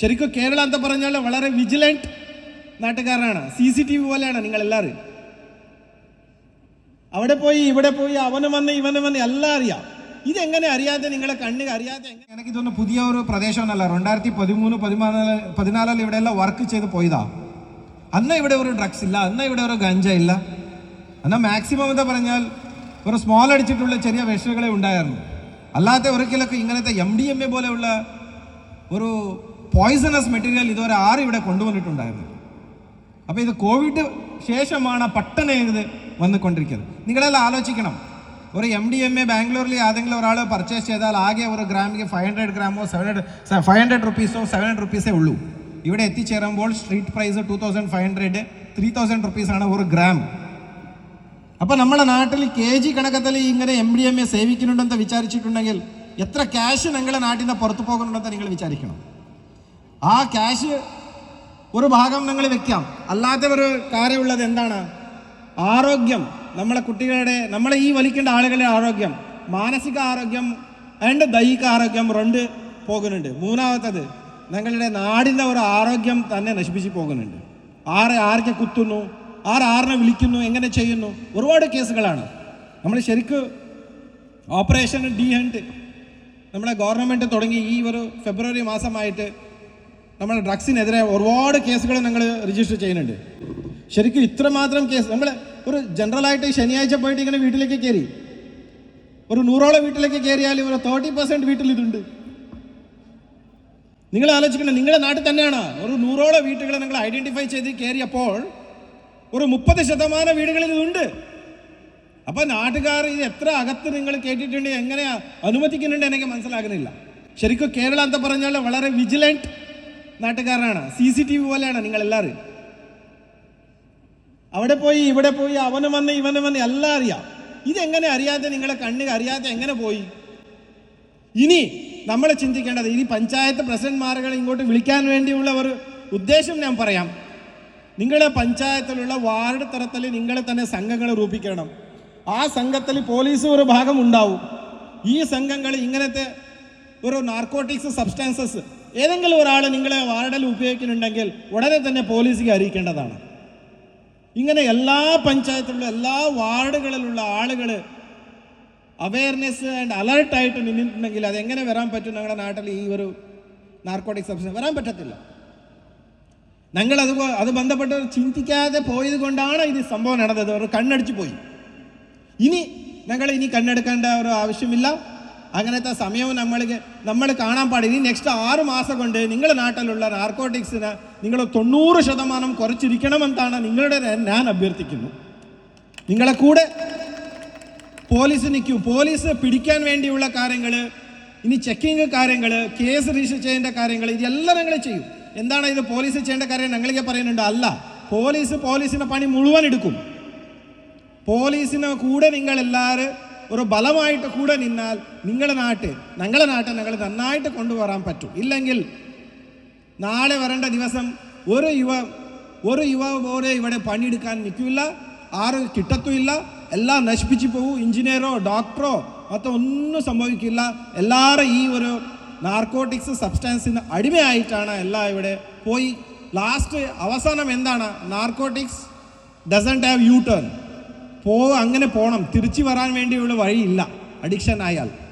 ശരിക്കും കേരളം എന്താ പറഞ്ഞാൽ വളരെ വിജിലന്റ് നാട്ടുകാരനാണ്. സി സി ടി വി പോലെയാണ് നിങ്ങൾ എല്ലാവരും അവിടെ പോയി ഇവിടെ പോയി അവന് വന്ന് ഇവന് വന്ന് എല്ലാം അറിയാം. ഇതെങ്ങനെ അറിയാതെ നിങ്ങളെ കണ്ണ് അറിയാതെ എനിക്ക് തോന്നുന്നു പുതിയ ഒരു പ്രദേശമൊന്നല്ല രണ്ടായിരത്തി പതിമൂന്ന് പതിനാല് പതിനാലിൽ ഇവിടെ എല്ലാം വർക്ക് ചെയ്ത് പോയതാ. അന്ന് ഇവിടെ ഒരു ഡ്രഗ്സ് ഇല്ല അന്ന് ഇവിടെ ഒരു ഗഞ്ച ഇല്ല. എന്നാൽ മാക്സിമം എന്താ പറഞ്ഞാൽ ഒരു സ്മോൾ അടിച്ചിട്ടുള്ള ചെറിയ വിഷകളെ ഉണ്ടായിരുന്നു. അല്ലാത്ത ഒരിക്കലൊക്കെ ഇങ്ങനത്തെ എം ഡി എം എ പോലെയുള്ള ഒരു പോയിസണസ് മെറ്റീരിയൽ ഇതുവരെ ആരും ഇവിടെ കൊണ്ടുവന്നിട്ടുണ്ടായിരുന്നു. അപ്പോൾ ഇത് കോവിഡ് ശേഷമാണ് പട്ടണ ഇത് വന്നുകൊണ്ടിരിക്കുന്നത്. നിങ്ങളെല്ലാം ആലോചിക്കണം. ഒരു എം ഡി എം എ ബാംഗ്ലൂരിൽ ഏതെങ്കിലും ഒരാൾ പർച്ചേസ് ചെയ്താൽ ആകെ ഒരു ഗ്രാമിക്ക് ഫൈവ് ഹൺഡ്രഡ് ഗ്രാമോ സെവൻ ഹൺഡ്രഡ് ഫൈവ് ഹൺഡ്രഡ് റുപ്പീസോ സെവൻ ഹൺഡ്രഡ് റുപ്പീസേ ഉള്ളൂ. ഇവിടെ എത്തിച്ചേരുമ്പോൾ street price two thousand five hundred three thousand റുപ്പീസാണ് ഒരു ഗ്രാം അപ്പോൾ നമ്മുടെ നാട്ടിൽ കെ ജി കണക്കത്തിൽ ഇങ്ങനെ എം ഡി എം എ സേവിക്കുന്നുണ്ടെന്ന് വിചാരിച്ചിട്ടുണ്ടെങ്കിൽ എത്ര ക്യാഷ് നിങ്ങളുടെ നാട്ടിൽ നിന്ന് പുറത്തു പോകുന്നുണ്ടെന്ന് നിങ്ങൾ വിചാരിക്കണം. ആ ക്യാഷ് ഒരു ഭാഗം നിങ്ങൾ വെക്കാം. അല്ലാത്ത ഒരു കാര്യമുള്ളത് എന്താണ്? ആരോഗ്യം. നമ്മളെ കുട്ടികളുടെ നമ്മളെ ഈ വലിക്കേണ്ട ആളുകളുടെ ആരോഗ്യം. മാനസിക ആരോഗ്യം ആൻഡ് ദൈഹിക ആരോഗ്യം രണ്ട് പോകുന്നുണ്ട്. മൂന്നാമത്തത് നിങ്ങളുടെ നാടിന്റെ ഒരു ആരോഗ്യം തന്നെ നശിപ്പിച്ച് പോകുന്നുണ്ട്. ആരെ ആരൊക്കെ കുത്തുന്നു? ആരെ ആരെ വിളിക്കുന്നു? എങ്ങനെ ചെയ്യുന്നു? ഒരുപാട് കേസുകളാണ്. നമ്മൾ ശരിക്ക് ഓപ്പറേഷൻ ഡി ഹണ്ട് നമ്മുടെ ഗവൺമെന്റ് തുടങ്ങി ഈ ഒരു ഫെബ്രുവരി മാസമായിട്ട് നമ്മൾ ഡ്രഗ്സിനെതിരെ ഒരുപാട് കേസുകൾ ഞങ്ങൾ രജിസ്റ്റർ ചെയ്യുന്നുണ്ട്. ശരിക്കും ഇത്രമാത്രം കേസ് നമ്മൾ ഒരു ജനറലായിട്ട് ശനിയാഴ്ച പോയിട്ട് ഇങ്ങനെ വീട്ടിലേക്ക് കയറി ഒരു നൂറോളം വീട്ടിലേക്ക് കയറിയാൽ ഒരു തേർട്ടി പെർസെന്റ് വീട്ടിൽ ഇതുണ്ട്. നിങ്ങൾ ആലോചിക്കണം നിങ്ങളുടെ നാട്ടിൽ തന്നെയാണ്. ഒരു നൂറോളം വീട്ടുകൾ നിങ്ങൾ ഐഡന്റിഫൈ ചെയ്ത് കയറിയപ്പോൾ ഒരു മുപ്പത് ശതമാനം വീടുകളിൽ ഇതുണ്ട്. അപ്പം നാട്ടുകാർ ഇത് എത്ര അകത്ത് നിങ്ങൾ കേട്ടിട്ടുണ്ട് എങ്ങനെ അനുമതിക്കുന്നുണ്ട് എനിക്ക് മനസ്സിലാകുന്നില്ല. ശരിക്കും കേരളം എന്താ പറഞ്ഞാൽ വളരെ വിജിലന്റ് നാട്ടുകാരനാണ്. സി സി ടി വി പോലെയാണ് നിങ്ങൾ എല്ലാവരും അവിടെ പോയി ഇവിടെ പോയി അവന് വന്ന് ഇവന് വന്ന് എല്ലാം അറിയാം. ഇതെങ്ങനെ അറിയാതെ നിങ്ങളെ കണ്ണിൽ അറിയാതെ എങ്ങനെ പോയി? ഇനി നമ്മൾ ചിന്തിക്കേണ്ടത് ഇനി പഞ്ചായത്ത് പ്രസിഡന്റ്മാരുകളെ ഇങ്ങോട്ട് വിളിക്കാൻ വേണ്ടിയുള്ള ഒരു ഉദ്ദേശം ഞാൻ പറയാം. നിങ്ങളുടെ പഞ്ചായത്തിലുള്ള വാർഡ് തലത്തിൽ നിങ്ങളെ തന്നെ സംഘങ്ങൾ രൂപീകരണം ആ സംഘത്തിൽ പോലീസ് ഒരു ഭാഗം ഉണ്ടാവും. ഈ സംഘങ്ങൾ ഇങ്ങനത്തെ ഒരു നാർക്കോട്ടിക്സ് സബ്സ്റ്റാൻസസ് ഏതെങ്കിലും ഒരാൾ നിങ്ങളെ വാർഡിൽ ഉപയോഗിക്കുന്നുണ്ടെങ്കിൽ ഉടനെ തന്നെ പോലീസിനെ അറിയിക്കേണ്ടതാണ്. ഇങ്ങനെ എല്ലാ പഞ്ചായത്തിലുള്ള എല്ലാ വാർഡുകളിലുള്ള ആളുകൾ അവയർനെസ് ആൻഡ് അലർട്ടായിട്ട് നിന്നിട്ടുണ്ടെങ്കിൽ അതെങ്ങനെ വരാൻ പറ്റും ഞങ്ങളുടെ നാട്ടിൽ ഈ ഒരു നാർക്കോട്ടിക് സബ്സ്റ്റൻസ് വരാൻ പറ്റത്തില്ല. ഞങ്ങൾ അത് അത് ബന്ധപ്പെട്ട് ചിന്തിക്കാതെ പോയത് കൊണ്ടാണ് ഇത് സംഭവം നടന്നത്. അവർ കണ്ണടിച്ചു പോയി. ഇനി ഞങ്ങൾ ഇനി കണ്ണെടുക്കേണ്ട ഒരു ആവശ്യമില്ല. അങ്ങനത്തെ സമയവും നമ്മൾ നമ്മൾ കാണാൻ പാടില്ല. ഇനി നെക്സ്റ്റ് ആറ് മാസം കൊണ്ട് നിങ്ങളുടെ നാട്ടിലുള്ള നാർക്കോട്ടിക്സിന് നിങ്ങൾ തൊണ്ണൂറ് ശതമാനം കുറച്ചിരിക്കണമെന്നാണ് നിങ്ങളുടെ ഞാൻ അഭ്യർത്ഥിക്കുന്നു. നിങ്ങളെ കൂടെ പോലീസ് നിൽക്കും. പോലീസ് പിടിക്കാൻ വേണ്ടിയുള്ള കാര്യങ്ങൾ ഇനി ചെക്കിങ് കാര്യങ്ങൾ കേസ് രജിസ്റ്റർ ചെയ്യേണ്ട കാര്യങ്ങൾ ഇതെല്ലാം ഞങ്ങൾ ചെയ്യും. എന്താണ് ഇത് പോലീസ് ചെയ്യേണ്ട കാര്യം ഞങ്ങൾക്ക് പറയുന്നുണ്ട്? അല്ല. പോലീസ് പോലീസിന്റെ പണി മുഴുവൻ എടുക്കും. പോലീസിന് കൂടെ നിങ്ങൾ എല്ലാവരും ഒരു ബലമായിട്ട് കൂടെ നിന്നാൽ നിങ്ങളുടെ നാട്ട് ഞങ്ങളുടെ നാട്ടിൽ ഞങ്ങൾ നന്നായിട്ട് കൊണ്ടുപോകാൻ പറ്റും. ഇല്ലെങ്കിൽ നാളെ വരേണ്ട ദിവസം ഒരു യുവ ഒരു യുവാവ് പോലെ ഇവിടെ പണിയെടുക്കാൻ നിൽക്കില്ല ആരും കിട്ടത്തുമില്ല എല്ലാം നശിപ്പിച്ച് പോകും എഞ്ചിനീയറോ ഡോക്ടറോ മൊത്തം ഒന്നും സംഭവിക്കില്ല. എല്ലാവരും ഈ ഒരു നാർക്കോട്ടിക്സ് സബ്സ്റ്റാൻസിന് അടിമയായിട്ടാണ് എല്ലാം ഇവിടെ പോയി. ലാസ്റ്റ് അവസാനം എന്താണ്? Narcotics doesn't have U turn പോ അങ്ങനെ പോകണം തിരിച്ചു വരാൻ വേണ്ടിയുള്ള വഴിയില്ല. അഡിക്ഷൻ ആയാൽ.